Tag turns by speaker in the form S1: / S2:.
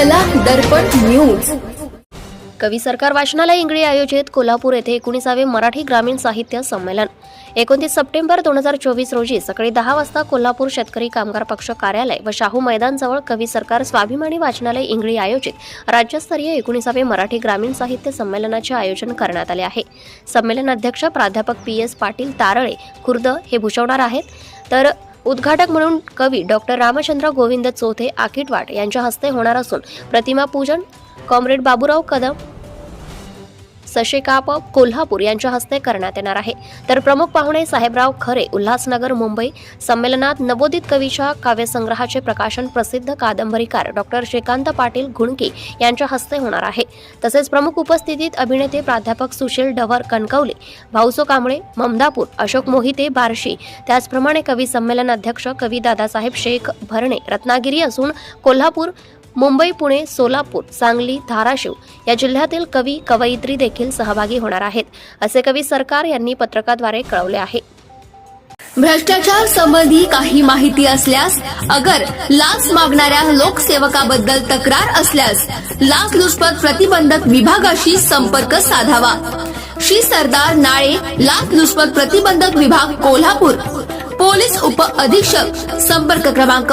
S1: दर्पण news.
S2: कवी सरकार वाचनालय इंगळी आयोजित कोल्हापूर येथे एकोणीसावे मराठी ग्रामीण साहित्य संमेलन. एकोणतीस सप्टेंबर दोन हजार चोवीस रोजी सकाळी दहा वाजता कोल्हापूर शेतकरी कामगार पक्ष कार्यालय व शाहू मैदानजवळ कवी सरकार स्वाभिमानी वाचनालय इंगळी आयोजित राज्यस्तरीय एकोणीसावे मराठी ग्रामीण साहित्य संमेलनाचे आयोजन करण्यात आले आहे. संमेलन अध्यक्ष प्राध्यापक पी एस पाटील तारळे खुर्द हे भूषवणार आहेत. तर उद्घाटक म्हणून कवी डॉक्टर रामचंद्र गोविंद चोथे आकिटवाड यांच्या हस्ते होणार असून प्रतिमा पूजन कॉम्रेड बाबूराव कदम सशिकाप कोल्हापूर यांच्या हस्ते करण्यात येणार आहे. तर प्रमुख पाहुणे साहेबराव खरे उल्हासनगर मुंबई. संमेलनात नवोदित कवीच्या काव्यसंग्रहाचे प्रकाशन प्रसिद्ध कादंबरीकार डॉक्टर श्रीकांत पाटील घुणके यांच्या हस्ते होणार आहे. तसेच प्रमुख उपस्थितीत अभिनेते प्राध्यापक सुशील डव्हर कणकवले भाऊसो कांबळे ममदापूर अशोक मोहिते बार्शी. त्याचप्रमाणे कवी संमेलन अध्यक्ष कवी दादासाहेब शेख भरणे रत्नागिरी असून कोल्हापूर मुंबई पुणे सोलापूर सांगली धाराशिव या जिल्ह्यातील कवी कवयित्री देखील सहभागी होणार आहेत असे कवी सरकार यांनी पत्रकाद्वारे कळवले आहे.
S1: भ्रष्टाचार संबंधी काही माहिती असल्यास अगर लाच मागणाऱ्या लोकसेवकाबद्दल तक्रार असल्यास लाचलुचपत प्रतिबंधक विभागाशी संपर्क साधावा. श्री सरदार नाळे लाचलुचपत प्रतिबंधक विभाग कोल्हापूर. पोलीस उप अधीक्षक संपर्क क्रमांक